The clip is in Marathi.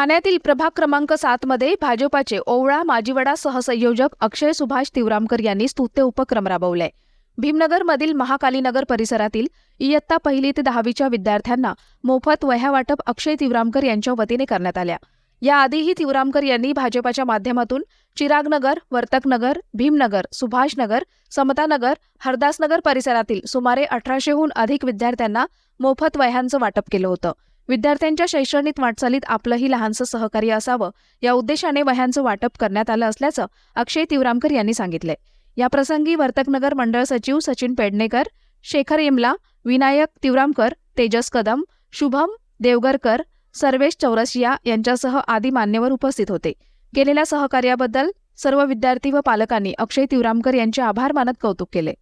ठाण्यातील प्रभाग क्रमांक सात मध्ये भाजपाचे ओवळा माजीवडा सहसंयोजक अक्षय सुभाष तिवरामकर यांनी स्तुत्य उपक्रम राबवलाय भीमनगरमधील महाकालीनगर परिसरातील इयत्ता पहिली ते दहावीच्या विद्यार्थ्यांना मोफत वह्या वाटप अक्षय तिवरामकर यांच्या वतीने करण्यात आल्या. याआधीही तिवरामकर यांनी भाजपाच्या माध्यमातून चिरागनगर वर्तकनगर भीमनगर सुभाषनगर समतानगर हरदासनगर परिसरातील सुमारे अठराशेहून अधिक विद्यार्थ्यांना मोफत वह्यांचं वाटप केलं होतं. विद्यार्थ्यांच्या शैक्षणिक वाटचालीत आपलंही लहानसं सहकार्य असावं या उद्देशाने वह्यांचं वाटप करण्यात आलं असल्याचं अक्षय तिवरामकर यांनी सांगितलंय. याप्रसंगी वर्तकनगर मंडळ सचिव सचिन पेडणेकर शेखर येमला विनायक तिवरामकर तेजस कदम शुभम देवगरकर सर्वेश चौरसिया यांच्यासह आदी मान्यवर उपस्थित होते. केलेल्या सहकार्याबद्दल सर्व विद्यार्थी व पालकांनी अक्षय तिवरामकर यांचे आभार मानत कौतुक केले.